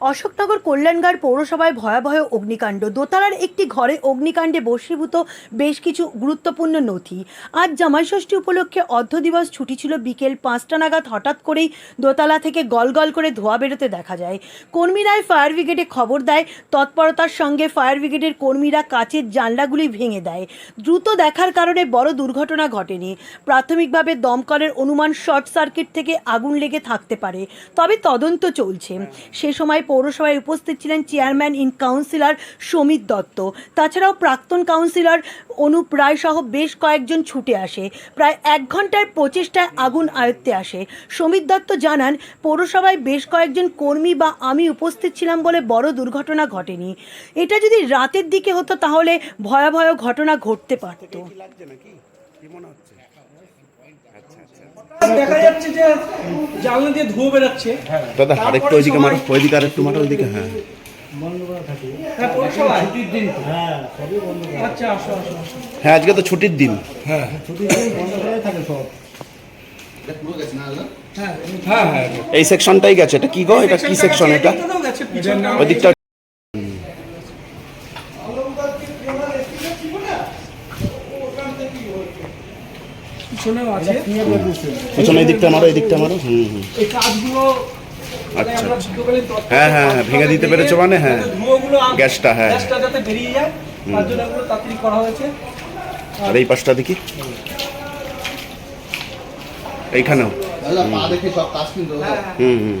অশোকনগর কল্যাণগার পৌরসভায় ভয়াবহ অগ্নিকাণ্ড। দোতলার একটি ঘরে অগ্নিকাণ্ডে বশীভূত বেশ কিছু গুরুত্বপূর্ণ নথি। আজ জামাইষষ্ঠী উপলক্ষে অর্ধ দিবস ছুটি ছিল বিকেল পাঁচটা নাগাদ। হঠাৎ করেই দোতলা থেকে গলগল করে ধোয়া বেরোতে দেখা যায়। কর্মীরাই ফায়ার ব্রিগেডে খবর দেয়, তৎপরতার সঙ্গে ফায়ার ব্রিগেডের কর্মীরা কাচের জানলাগুলি ভেঙে দেয়। দ্রুত দেখার কারণে বড় দুর্ঘটনা ঘটেনি। প্রাথমিকভাবে দমকলের অনুমান শর্ট সার্কিট থেকে আগুন লেগে থাকতে পারে, তবে তদন্ত চলছে। সে সময় পৌরসভায় উপস্থিত ছিলেন chairman in councillor Samir Dutta. তাছাড়াও প্রাক্তন কাউন্সিলর অনুপ রায় সহ বেশ কয়েকজন ছুটে আসে। প্রায় এক ঘণ্টার প্রচেষ্টায় আগুন আয়ত্তে আসে। সমীর দত্ত জানান, পৌরসভায় বেশ কয়েকজন কর্মী বা আমি উপস্থিত ছিলাম বলে বড় দুর্ঘটনা ঘটেনি। এটা যদি রাতের দিকে হতো তাহলে ভয়াবহ ঘটনা ঘটতে পারত। দেখা যাচ্ছে যে জানলা দিয়ে ধুয়ো বেরোচ্ছে। দাদা আরেকটু ওইদিকে মারো ওইদিকে আরেকটু মারো ওইদিকে হ্যাঁ। হ্যাঁ দিন আচ্ছা আসো আসো আসো। হ্যাঁ আজকে তো ছুটির দিন। হ্যাঁ হ্যাঁ এই সেকশনটাই গেছে এটা কি গো? এটা কি সেকশন এটা? ওই দিকটা পিছনেও আছে। পিছনে এই দিকটা মারো এই দিকটা মারো হুম হুম। এই কাজগুলো মানে আচ্ছা, আচ্ছা। হ্যাঁ, হ্যাঁ, হ্যাঁ, ভেঙে দিতে পেরেছ মানে, হ্যাঁ। গ্যাসটা, হ্যাঁ। গ্যাসটা যাতে বেরিয়ে যায় তার জন্য এগুলো তাড়াতাড়ি করা হয়েছে। আর এই পাশটা দেখি। এইখানেও। পা দেখে সব কাজ কিন্তু হ্যাঁ। হুম হুম।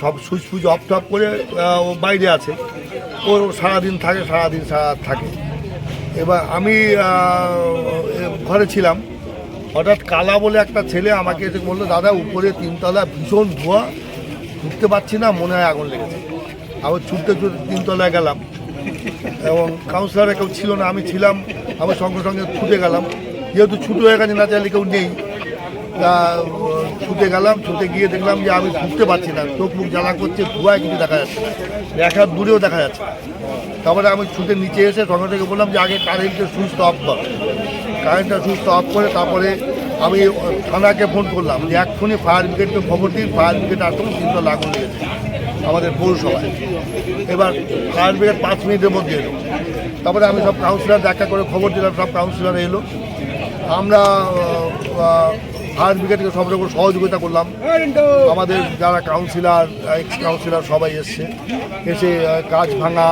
সব সুইচ ফুইচ অফ টফ করে ও বাইরে আছে। ও সারাদিন থাকে, সারাদিন সারা থাকে। এবার আমি ঘরে ছিলাম। হঠাৎ কালা বলে একটা ছেলে আমাকে এসে বলল, দাদা, উপরে তিনতলা ভীষণ ধোঁয়া। ঢুকতে পারছি না, মনে হয় আগুন লেগেছে। আবার ছুটতে ছুটতে তিনতলায় গেলাম। এবং কাউন্সিলরে কেউ ছিল না, আমি ছিলাম, আবার সঙ্গে সঙ্গে ছুটে গেলাম। যেহেতু ছুটি হয়ে গেছে, না চাইলে কেউ নেই। তা ছুটে গেলাম, ছুটে গিয়ে দেখলাম যে আমি ঢুকতে পারছি না। চোখ মুখ জ্বালা করছে, ধোঁয়ায় কিছু দেখা যাচ্ছে এক হাত দূরেও দেখা যাচ্ছে তারপরে আমি ছুটে নিচে এসে সঙ্গে থেকে বললাম যে আগে কারেন্টের সুইচটা অফ কর। কারেন্টটা সুইচটা অফ করে তারপরে আমি থানাকে ফোন করলাম যে এক্ষুনি ফায়ার ব্রিগেডকে খবর দিন ফায়ার ব্রিগেড আসুন কিন্তু লাগুন লেগেছে আমাদের পৌরসভায়। এবার ফায়ার ব্রিগেড পাঁচ মিনিটের মধ্যে এলো। তারপরে আমি সব কাউন্সিলার দেখা করে খবর দিলাম, সব কাউন্সিলর এলো। আমরা ফায়ার ব্রিগেডকে সব রকম সহযোগিতা করলাম। আমাদের যারা কাউন্সিলর এক্স কাউন্সিলর সবাই এসছে। এসে কাজ ভাঙা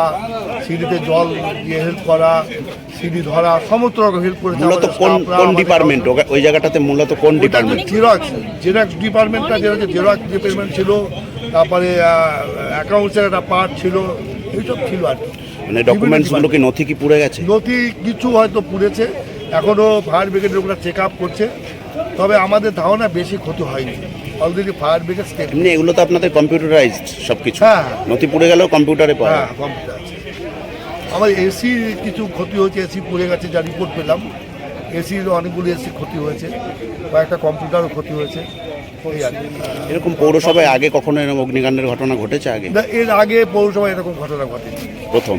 সিঁড়িতে জল দিয়ে হেল্প করা সিঁড়ি ধরা সমস্ত রকম হেল্প করেছে মূলত কোন কোন ডিপার্টমেন্ট ওই জায়গাটাতে মূলত কোন ডিপার্টমেন্ট জেরক্স জেরক্স ডিপার্টমেন্টটা যেটা হচ্ছে জেরক্স ডিপার্টমেন্ট ছিল। তারপরে অ্যাকাউন্টসের একটা পার্ট ছিল। এইসব ছিল আর কি। মানে ডকুমেন্টসগুলো কি নথি কি পুড়ে গেছে? নথি কিছু হয়তো পুড়েছে। এখনও ফায়ার ব্রিগেডের ওগুলো চেক আপ করছে। তবে আমাদের ধারণা বেশি ক্ষতি হয়নি। অলরেডি ফায়ার ব্রিগেড স্টেপ এমনি এগুলো তো আপনাদের কম্পিউটারাইজড সবকিছু। হ্যাঁ। নথি পুড়ে গেলেও কম্পিউটারে পাওয়া হ্যাঁ কম্পিউটার আছে। আমার এসি কিছু ক্ষতি হয়েছে এসি পুড়ে গেছে যা রিপোর্ট পেলাম। এসির অনেকগুলি এসি ক্ষতি হয়েছে কয়েকটা কম্পিউটারও ক্ষতি হয়েছে। এরকম পৌরসভায় আগে কখনো এরকম অগ্নিকাণ্ডের ঘটনা ঘটেছে আগে? এর আগে পৌরসভায় এরকম ঘটনা ঘটেছে প্রথম।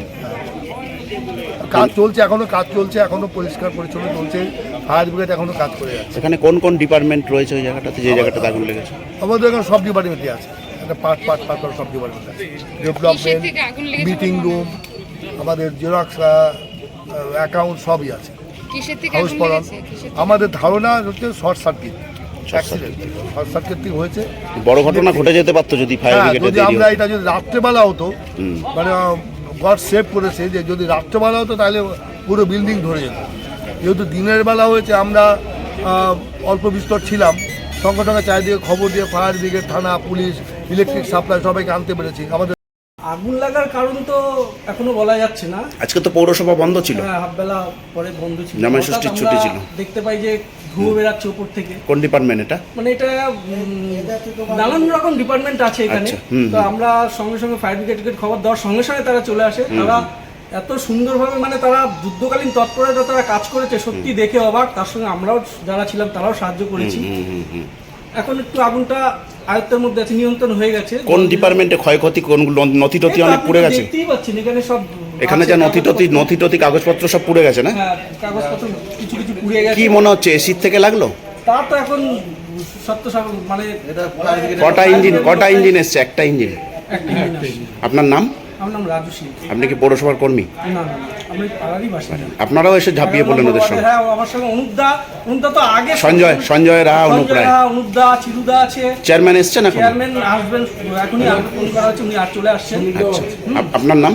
কাজ চলছে এখনও কাজ চলছে এখনও পরিষ্কার পরিচ্ছন্ন চলছে ফায়ার ব্রিগেড এখনও কাজ করে যাচ্ছে। এখানে কোন কোন ডিপার্টমেন্ট রয়েছে ওই জায়গাটাতে যে জায়গাটাতে আগুন লেগেছে? আমাদের এখানে সব ডিপার্টমেন্টই আছে। একটা পার্ট পার্ট পার্ট করে সব ডিপার্টমেন্ট আছে। ডেভেলপমেন্ট মিটিং রুম আমাদের জেরক্স অ্যাকাউন্ট সবই আছে। কিসের হাউস পড়ান। আমাদের ধারণা হচ্ছে short circuit accident short circuit হয়েছে। বড় ঘটনা ঘটে যেতে পারতো যদি ফায়ার হ্যাঁ ব্রিগেডে যদি আমরা। এটা যদি রাত্রেবেলা হতো মানে গড সেভ করেছে যে যদি রাত্রেবেলা হতো তাহলে পুরো বিল্ডিং ধরে যেত। যেহেতু দিনের বেলা হয়েছে, আমরা অল্প বিস্তর ছিলাম। সঙ্গে সঙ্গে চারিদিকে খবর দিয়ে ফায়ার ব্রিগেড থানা, পুলিশ ইলেকট্রিক সাপ্লাই সবাইকে আনতে পেরেছি। আমাদের আগুন লাগার কারণ তো এখনও বলা যাচ্ছে না। আজকে তো পৌরসভা বন্ধ ছিল। হ্যাঁ, হাফ বেলা পরে বন্ধ ছিল। জামাই ষষ্ঠীর ছুটি ছিল। দেখতে পাই যে ধুয়ো বেরাচ্ছে উপর থেকে। কোন ডিপার্টমেন্ট এটা? মানে এটা নানান রকম ডিপার্টমেন্ট আছে এখানে। আচ্ছা, তো আমরা সঙ্গে সঙ্গে ফায়ার ব্রিগেডকে খবর দেওয়ার সঙ্গে সঙ্গে তারা চলে আসে। তারা এত সুন্দরভাবে মানে তারা যুদ্ধকালীন তৎপরতা তারা কাজ করেছে সত্যি দেখে অবাক। তার সঙ্গে আমরাও যারা ছিলাম তারাও সাহায্য করেছি। এখন একটু আগুনটা আয়ত্তের মধ্যে আছে নিয়ন্ত্রণ হয়ে গেছে। কোন ডিপার্টমেন্টে ক্ষয়ক্ষতি কোনগুলো নথি টথি অনেক পুড়ে গেছে? দেখতেই পাচ্ছেন এখানে সব এখানে যা নথি টথি নথি টথি কাগজপত্র সব পুড়ে গেছে না? হ্যাঁ কাগজপত্র কিছু কিছু পুড়িয়ে গেছে। কি মনে হচ্ছে এসির থেকে লাগল? তা তো এখন সত্য মানে কটা ইঞ্জিন কটা ইঞ্জিন এসছে? একটা ইঞ্জিন। আপনার নাম? আমার নাম রাজু সিং। আপনি কি পৌরসভার কর্মী? না আমি পাড়ারই বাসিন্দা। আপনারাও এসে ঝাঁপিয়ে পড়লেন ওদের সঙ্গে? হ্যাঁ আমার সঙ্গে অনুপদা অনুপদা তো আগে সঞ্জয় সঞ্জয় রা অনুপ রায়। অনুপদা চিরুদা আছে। চেয়ারম্যান এসছেন এখন? চেয়ারম্যান আসবেন এখনই ফোন করা হচ্ছে উনি আর চলে আসছেন। আচ্ছা। আপনার নাম?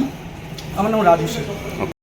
আমার নাম রাজু সিং।